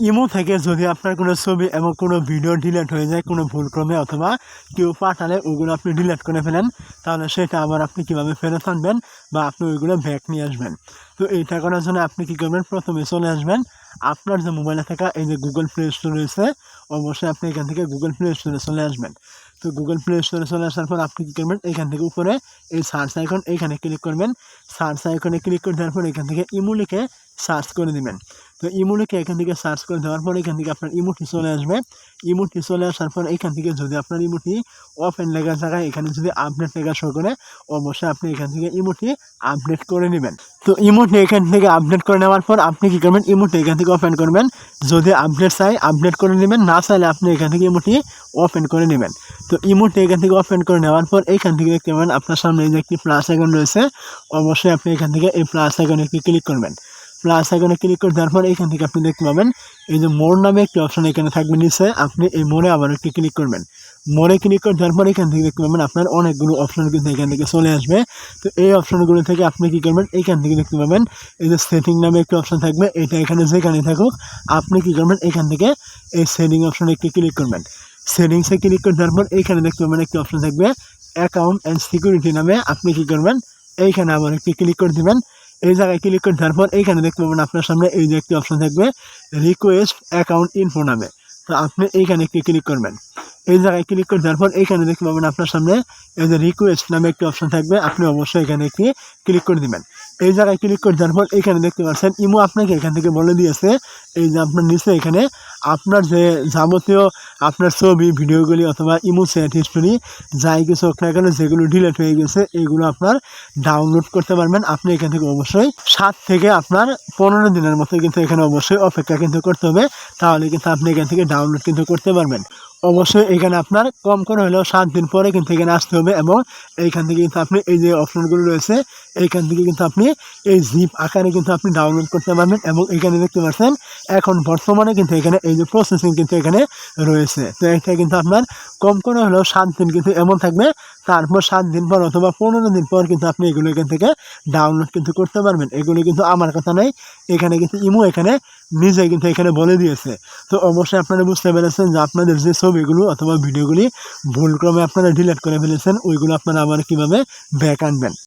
Imo থেকে যদি আপনার কোনো ছবি এবং কোনো ভিডিও ডিলেট হয়ে যায় কোনো ভুলক্রমে অথবা কেউ পাঠালে ওগুলো আপনি ডিলেট করে ফেলেন, তাহলে সেটা আবার আপনি কীভাবে ফেরত আনবেন বা আপনি ওইগুলো ব্যাক নিয়ে আসবেন। তো এইটা করার জন্য আপনি কী করবেন? প্রথমে চলে আসবেন। আপনার যে মোবাইলে থাকা এই যে গুগল প্লে স্টোর রয়েছে, অবশ্যই আপনি এখান থেকে গুগল প্লে স্টোরে চলে আসবেন। তো গুগল প্লে স্টোরে চলে আসার পর আপনি কী করবেন? এখান থেকে উপরে এই সার্চ আইকন এইখানে ক্লিক করবেন। সার্চ আইকনে ক্লিক করে দেওয়ার পর এখান থেকে ইমো লিখে সার্চ করে দিবেন। তো ইমো লিখে এখান থেকে সার্চ করে দেওয়ার পর এখান থেকে আপনার ইমোটি চলে আসবে। ইমোটি চলে আসার পর এখান থেকে যদি আপনার ইমোটি ওপেন লেখা থাকায় এখানে যদি আপডেট লেখা শো করে, অবশ্যই আপনি এখান থেকে ইমোটি আপডেট করে নেবেন। তো ইমোটি এখান থেকে আপডেট করে নেওয়ার পর আপনি কী করবেন? ইমোটি এখান থেকে ওপেন করবেন। যদি আপডেট চাই আপডেট করে নেবেন। না চাইলে আপনি এখান থেকে ইমোটি ওপেন করে নেবেন। তো ইমোটি এখান থেকে ওপেন করে নেওয়ার পর এখান থেকে দেখতে পাবেন আপনার সামনে যে একটি প্লাস আইকন রয়েছে, অবশ্যই আপনি এখান থেকে এই প্লাস আইকনে একটি ক্লিক করবেন। প্লাস আইকনে ক্লিক করে দেওয়ার পর এখান থেকে আপনি দেখতে পাবেন এই যে মোড় নামে একটি অপশন এখানে থাকবে নিচে, আপনি এই মোড়ে আবার একটি ক্লিক করবেন। মোড়ে ক্লিক করে দেওয়ার পর এখান থেকে দেখতে পাবেন আপনার অনেকগুলো অপশন কিন্তু এখান থেকে চলে আসবে। তো এই অপশনগুলো থেকে আপনি কী করবেন, এইখান থেকে দেখতে পাবেন এই যে সেটিং নামে একটি অপশন থাকবে, এটা এখানে যেখানে থাকুক, আপনি কী করবেন, এখান থেকে এই সেটিং অপশনে একটি ক্লিক করবেন। সেটিংসে ক্লিক করে দেওয়ার পর এইখানে দেখতে পাবেন একটি অপশন থাকবে অ্যাকাউন্ট অ্যান্ড সিকিউরিটি নামে। আপনি কী করবেন? এইখানে আবার একটি ক্লিক করে দেবেন। এই জায়গায় ক্লিক করে দেওয়ার পর এইখানে দেখতে পাবেন আপনার সামনে এই যে একটি অপশন থাকবে রিকোয়েস্ট অ্যাকাউন্ট ইনফো নামে। তো আপনি এইখানে একটি ক্লিক করবেন। এই জায়গায় ক্লিক করে দেওয়ার পর এইখানে দেখতে পাবেন আপনার সামনে এই যে রিকোয়েস্ট নামে একটি অপশন থাকবে। আপনি অবশ্যই এখানে একটি ক্লিক করে দিবেন। এই জায়গায় ক্লিক করে দেওয়ার পর এখানে দেখতে পাচ্ছেন, ইমো আপনাকে এখান থেকে বলে দিয়েছে, এই যে আপনার নিচে এখানে আপনার যে যাবতীয় আপনার ছবি, ভিডিওগুলি অথবা ইমো চ্যাট হিস্টোরি যাই কিছু হোক না যেগুলো ডিলেট হয়ে গেছে, এগুলো আপনার ডাউনলোড করতে পারবেন। আপনি এখান থেকে অবশ্যই সাত থেকে আপনার পনেরো দিনের মতো কিন্তু এখানে অবশ্যই অপেক্ষা কিন্তু করতে হবে, তাহলে কিন্তু আপনি এখান থেকে ডাউনলোড কিন্তু করতে পারবেন। অবশ্যই এখানে আপনার কম করে হলেও সাত দিন পরে কিন্তু এখানে আসতে হবে এবং এইখান থেকে কিন্তু আপনি এই যে অপশনগুলো রয়েছে, এইখান থেকে কিন্তু আপনি এই জিপ আকারে কিন্তু আপনি ডাউনলোড করতে পারবেন এবং এখানে দেখতে পাচ্ছেন, এখন বর্তমানে কিন্তু এখানে এই যে প্রসেসিং কিন্তু এখানে রয়েছে। তো এটা কিন্তু আপনার কম করে হলেও সাত দিন কিন্তু এমন থাকবে। তারপর সাত দিন পর অথবা পনেরো দিন পর কিন্তু আপনি এগুলো এখান থেকে ডাউনলোড কিন্তু করতে পারবেন। এগুলো কিন্তু আমার কথা নেই। এখানে কিন্তু ইমো এখানে নিজে কিন্তু এখানে বলে দিয়েছে। তো অবশ্যই আপনারা বুঝতে পেরেছেন যে আপনাদের যে ছবিগুলো অথবা ভিডিওগুলি ভুলক্রমে আপনারা ডিলেট করে ফেলেছেন, ওইগুলো আপনারা আবার কীভাবে ব্যাক আনবেন?